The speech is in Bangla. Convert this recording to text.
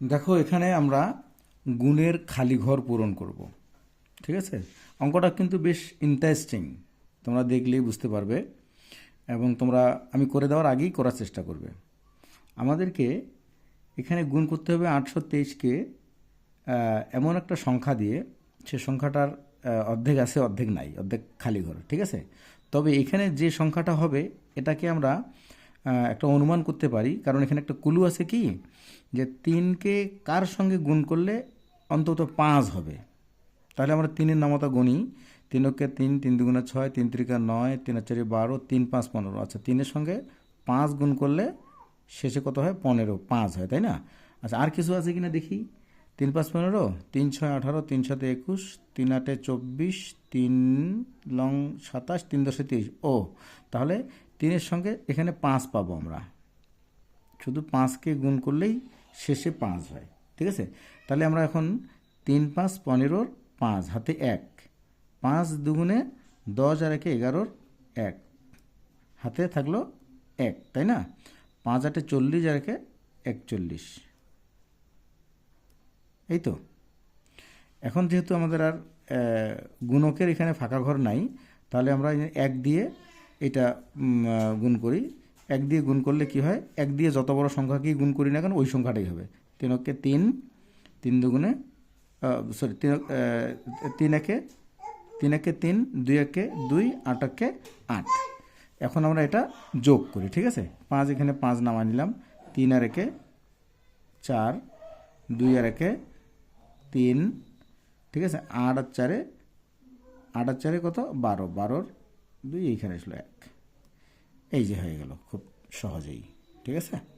দেখো, এখানে আমরা গুণের খালি ঘর পূরণ করব। ঠিক আছে? অঙ্কটা কিন্তু বেশ ইন্টারেস্টিং তোমরা দেখলেই বুঝতে পারবে এবং তোমরা, আমি করে দেওয়ার আগেই করার চেষ্টা করবে। আমাদেরকে এখানে গুণ করতে হবে আটশো তেইশকে এমন একটা সংখ্যা দিয়ে, সে সংখ্যাটার অর্ধেক আছে, অর্ধেক নাই, অর্ধেক খালি ঘর, ঠিক আছে? তবে এখানে যে সংখ্যাটা হবে, এটাকে আমরা একটা অনুমান করতে পারি। কারণ এখানে একটা কুলু আছে কি? যে তিনকে কার সঙ্গে গুণ করলে অন্তত পাঁচ হবে? তাহলে আমরা তিনের নামতা গণি তিনকে তিন তিন দুগুণে ছয়, তিন ত্রিকা নয়, তিন চারি বারো, তিন পাঁচ পনেরো। আচ্ছা তিনের সঙ্গে পাঁচ গুণ করলে শেষে কত হয়? পনেরো, পাঁচ হয়, তাই না? আচ্ছা আর কিছু আছে কি না দেখি? তিন পাঁচ পনেরো, তিন ছয় আঠারো, তিন সাতে একুশ, তিন আটে চব্বিশ, তিন লং সাতাশ, তিন দশে তিরিশ। ও, তাহলে তিনের সঙ্গে এখানে পাঁচ পাবো আমরা। শুধু পাঁচকে গুণ করলেই শেষে পাঁচ হয়, ঠিক আছে? তাহলে আমরা এখন তিন পাঁচ পনেরোর পাঁচ, হাতে এক। পাঁচ দুগুণে দশ আর একে এগারোর এক। হাতে থাকল এক, তাই না? পাঁচ আটে চল্লিশ আর একে একচল্লিশ। এই তো। এখন যেহেতু আমাদের আর গুণকের এখানে ফাঁকা ঘর নাই, তাহলে আমরা এক দিয়ে এটা গুণ করি। এক দিয়ে গুণ করলে কি হয়? এক দিয়ে যত বড় সংখ্যাকেই গুণ করি না কেন, ওই সংখ্যাটাই হবে। তিন অক্ষে তিন তিন দুগুণে সরি তিন তিন একে তিন একে তিন, দুই একে দুই, আট একে আট। এখন আমরা এটা যোগ করি, ঠিক আছে? পাঁচ এখানে পাঁচ নামা নিলাম। তিন আর একে চার, দুই আর একে তিন, ঠিক আছে? আট আর চারে, আট আর চারে কত? বারো। বারোর দুই এইখানে আসলো এক। এই যে হয়ে গেল খুব সহজেই ঠিক আছে?